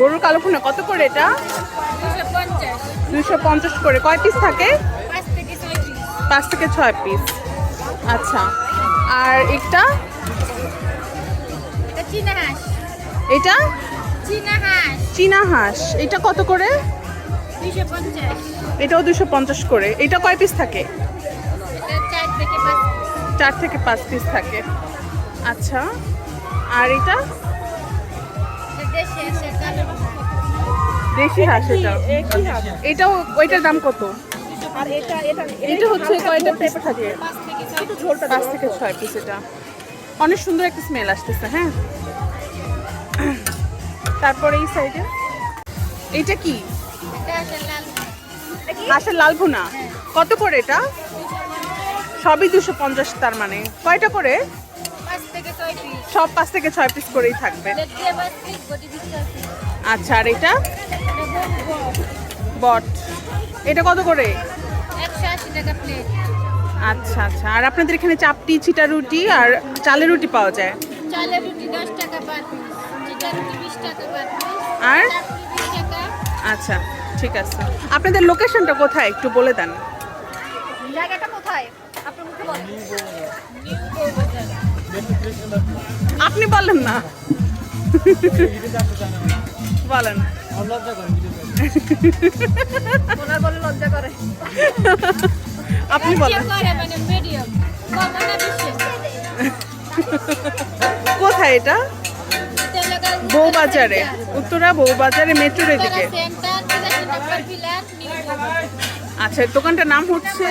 গরুর কালো ভুনা কত করে এটা? দুশো পঞ্চাশ। করে। কয় পিস থাকে? পাঁচ থেকে ছয় পিস আচ্ছা। আর একটা এটা চীনা হাঁস। এটা? চীনা হাঁস। এটা কত করে? এটাও দুশো পঞ্চাশ করে। এটা কয় পিস থাকে? চার থেকে পাঁচ পিস থাকে। আচ্ছা। আর এটা? দেশি হাঁস এটা। এটাও ওইটার দাম কত? আর এটা এটা এটা হচ্ছে কয়টা পিস থাকে? পাঁচ থেকে ছয় পিস ঝোলটা পাঁচ থেকে ছয় পিস এটা। অনেক সুন্দর একটা স্মেল আসতেছে হ্যাঁ? তারপরে এই সাইডে এইটা কি? এটা লাল হাঁসের লাল ভুনা? কত করে এটা? সবই দুশো পঞ্চাশ তার মানে। কয়টা করে? সব পাঁচ থেকে ছয় পিস করেই থাকবে। আচ্ছা আর এটা? বট। এটা কত করে? আচ্ছা আচ্ছা। আর আপনাদের এখানে চাপটি চিটা রুটি আর চালের রুটি পাওয়া যায়? চালের রুটি দশ টাকা পার চিটা রুটি বিশ টাকা পার আর? আচ্ছা ঠিক আছে। আপনাদের লোকেশনটা কোথায়? একটু বলে দেন। জায়গাটা কোথায়? আপনার মুখে বলেন। আপনি বলেন না। বলেন। আপনি বলেন। মানে কোথায় এটা? বউবাজারে উত্তরা বউবাজারে মেট্রোর বউবাজার আচ্ছা দোকানটার নাম হচ্ছে?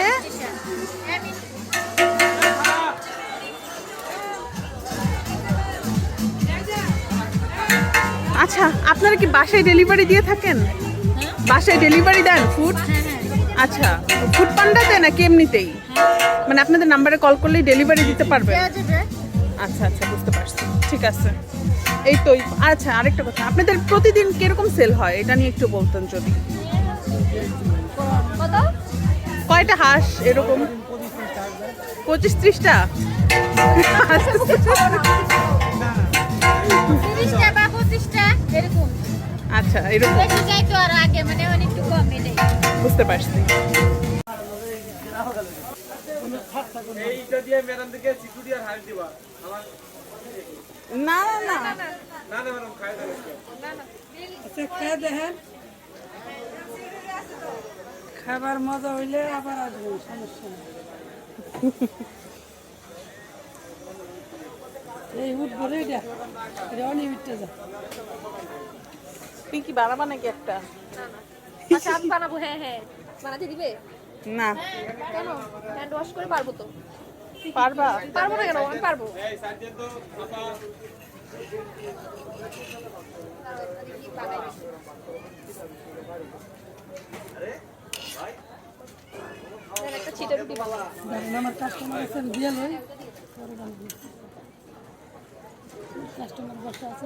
আচ্ছা আপনারা কি বাসায় ডেলিভারি দিয়ে থাকেন? বাসায় ডেলিভারি দেন ফুড আচ্ছা ফুড পান্ডাতে নাকি এমনিতেই? মানে আপনাদের নাম্বারে কল করলেই ডেলিভারি দিতে পারবেন? আচ্ছা আচ্ছা বুঝতে পারছি। ঠিক আছে। এই তো আচ্ছা আরেকটা কথা। আপনাদের প্রতিদিন কীরকম সেল হয়? এটা নিয়ে একটু বলতেন যদি। কয়টা হাঁস এরকম? পঁচিশ ত্রিশটা? তিরিশটা আচ্ছা এরকম। মানে অনেক একটু কম বুঝতে পারছি। না না না। আচ্ছা খাবার মজা হইলে আবার আসবেন সমস্যা নেই। এই উঠ বলে এটা এটা অনিয়মিতটা যা। পিঙ্কি বানাবা নাকি একটা? আচ্ছা আমি বানাবো হ্যাঁ হ্যাঁ। বানাতে দিবে? না। কেন? হ্যান্ড ওয়াশ করে পারব তো। পারবা? পারব না কেন? আমি পারব। এই সার্জেন্ট তো আপা দেন একটা ছিটে রুটি বাবা আমার কাস্টমার আছে দিয়ে লই। কাস্টমার বসে আছে